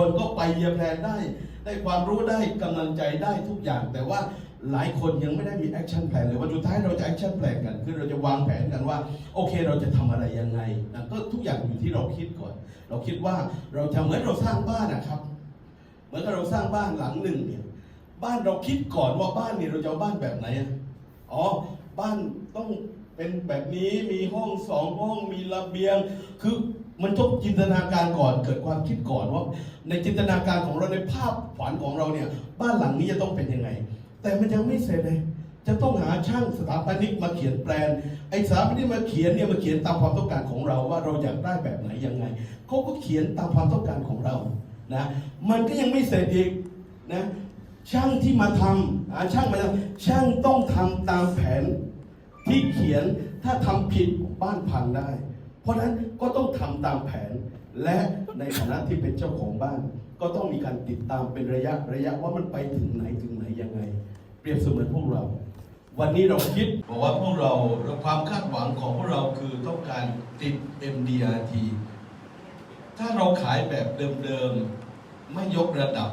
คนก็ไปเยียแพลนได้ ได้ความรู้ได้กำลังใจได้ทุกอย่าง แต่ว่าหลายคนยังไม่ได้มีแอคชั่นแผนเลยวันสุดท้ายเราจะแอคชั่นแผนกันคือเราจะวางแผนกันว่า โอเคเราจะทำอะไรยังไงนะก็ทุกอย่างอยู่ที่เราคิดก่อน เราคิดว่าเราจะเหมือนเราสร้างบ้านนะครับ เหมือนกับเราสร้างบ้านหลังหนึ่งเนี่ยบ้านเราคิดก่อนว่าบ้านเนี่ยเราจะเอาบ้านแบบไหนอะอ๋อบ้านต้อง เป็นแบบนี้มีห้องสองห้องมีระเบียง คือมันต้องจินตนาการก่อนเกิดความคิดก่อนว่า ในจินตนาการของเราในภาพฝันของเราเนี่ย บ้านหลังนี้จะต้องเป็นยังไง แต่มันยังไม่เสร็จเลยจะต้องหาช่างสถาปนิกมาเขียนแปลนไอ้สถาปนิกมาเขียนเนี่ยมาเขียนตามความต้องการของเราว่าเราอยากได้แบบไหนยังไงเขาก็เขียนตามความต้องการของเรานะมันก็ยังไม่เสร็จอีกนะช่างที่มาทำอ่าช่างมาทำช่างต้องทำตามแผน ที่เขียนถ้าทำผิดบ้านพังได้ เพราะนั้นก็ต้องทำตามแผน และในฐานะที่เป็นเจ้าของบ้าน ก็ต้องมีการติดตามเป็นระยะระยะว่ามันไปถึงไหนถึงไหนยังไง เปรียบเสมือนพวกเรา วันนี้เราคิดบอกว่าพวกเราความคาดหวังของพวกเราคือต้องการติด MDRT ถ้าเราขายแบบเดิมๆไม่ยกระดับ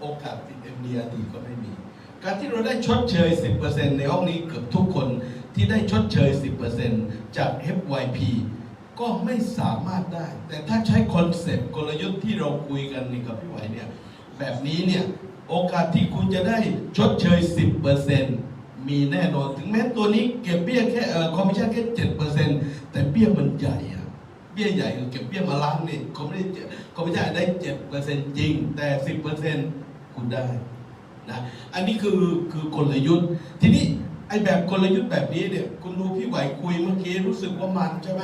โอกาสติด MDRT ก็ไม่มี การที่เราได้ชดเชย 10%ในห้องนี้เกือบทุกคนที่ได้ชดเชย 10%จาก FYP ก็ไม่สามารถได้ แต่ถ้าใช้คอนเซปต์กลยุทธ์ที่เราคุยกันนี่กับพี่ไหวเนี่ย แบบนี้เนี่ยโอกาสที่คุณจะได้ชดเชย 10%มีแน่นอน ถึงแม้ตัวนี้เก็บเบี้ยแค่เอ่อคอมมิชชั่นแค่7%แต่เบี้ยมันใหญ่อะเบี้ยใหญ่คือเก็บเบี้ยมาล้านนี่เขาไม่ได้เขาไม่ได้ได้7%จริง แต่ 10%คุณได้ นะอันนี้คือคือกลยุทธ์ ทีนี้ไอ้แบบกลยุทธ์แบบนี้เนี่ยคุณดูพี่ไหวคุยเมื่อกี้รู้สึกว่ามันใช่ไหม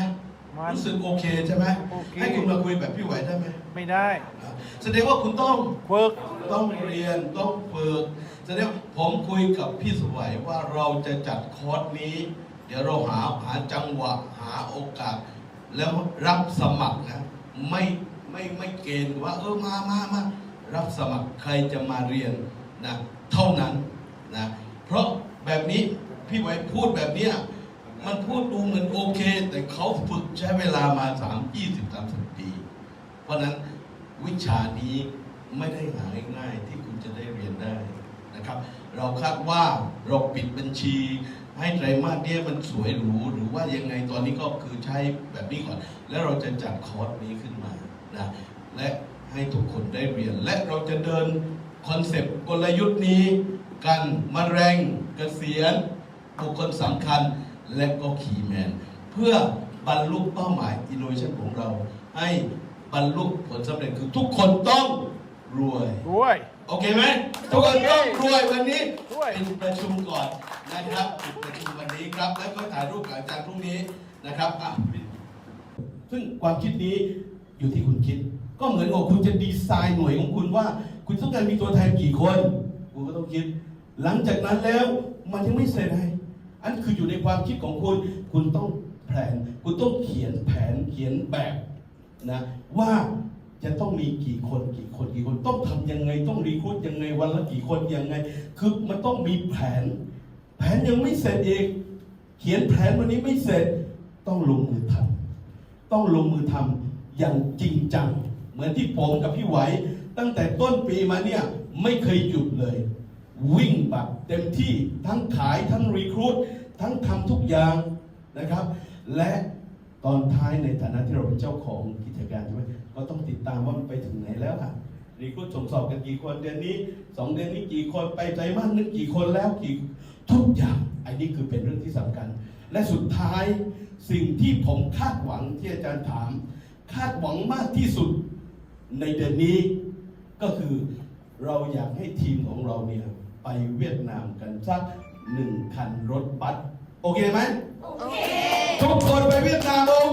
มันรู้สึกโอเคใช่ไหมโอเคให้คุณมาคุยแบบพี่ไหวได้ไหมไม่ได้อะแสดงว่าคุณต้องเวิร์กต้องเรียนต้องฝึกแสดงว่าผมคุยกับพี่สวัยว่าเราจะจัดคอร์สนี้ เดี๋ยวเราหาหาจังหวะหาโอกาส แล้วรับสมัครนะไม่ไม่ไม่เกณฑ์ว่าเออมามามารับสมัครใครจะมาเรียน นะเท่านั้นนะเพราะแบบนี้พี่ไว้พูดแบบเนี้ยมันพูดดูเหมือนโอเค แต่เขาฝึกใช้เวลามาสามยี่สิบสามสิบปี เพราะนั้นวิชานี้ไม่ได้หาง่ายที่คุณจะได้เรียนได้นะครับ เราคาดว่าเราปิดบัญชี ให้ไตรมาสเนี้ยมันสวยหรูหรือว่ายังไงตอนนี้ก็คือใช้แบบนี้ก่อน แล้วเราจะจัดคอร์สนี้ขึ้นมานะและให้ทุกคนได้เรียนและเราจะเดิน คอนเซปต์กลยุทธ์นี้ กันมะเร็งเกษียณบุคคลสำคัญและก็คีย์แมน เพื่อบรรลุเป้าหมาย innovation ของเรา ให้บรรลุผลสำเร็จคือทุกคนต้องรวยด้วย โอเคไหมทุกคนต้องรวยวันนี้รวย เป็นประชุมก่อนนะครับปิดประชุมวันนี้ครับ แล้วก็ถ่ายรูปกับอาจารย์พรุ่งนี้นะครับอะปิดซึ่งความคิดนี้อยู่ที่คุณคิด ก็เหมือนกับคุณจะดีไซน์หน่วยของคุณว่า คุณต้องการมีตัวแทนกี่คนคุณก็ต้องคิด หลังจากนั้นแล้วมันยังไม่เสร็จไงอันคืออยู่ในความคิดของคุณ คุณต้องแผน คุณต้องเขียนแผนเขียนแบบนะว่าจะต้องมีกี่คนกี่คนกี่คนต้องทำยังไงต้องรีคูดยังไงวันละกี่คนยังไง คือมันต้องมีแผน แผนยังไม่เสร็จเอีกเขียนแผนวันนี้ไม่เสร็จ ต้องลงมือทำต้องลงมือทำอย่างจริงจัง เหมือนที่ผมกับพี่ไหว ตั้งแต่ต้นปีมาเนี่ยไม่เคยหยุดเลย วิ่งแบบเต็มที่ทั้งขายทั้งรีคูดทั้งทำทุกอย่างนะครับ และตอนท้ายในฐานะที่เราเป็นเจ้าของกิจการใช่ไหมก็ต้องติดตามว่ามันไปถึงไหนแล้วอะรีคูดส่งสอบกันกี่คนเดือนนี้สองเดือนนี้กี่คนไปไตรมาสนึงกี่คนแล้วกี่ทุกอย่างอันนี้คือเป็นเรื่องที่สำคัญ และสุดท้ายสิ่งที่ผมคาดหวังที่อาจารย์ถาม คาดหวังมากที่สุดในเดือนนี้ ก็คือเราอยากให้ทีมของเราเนี่ยไปเวียดนามกันสักหนึ่งคันรถบัสโอเคไหมโอเคทุกคนไปเวียดนามโอ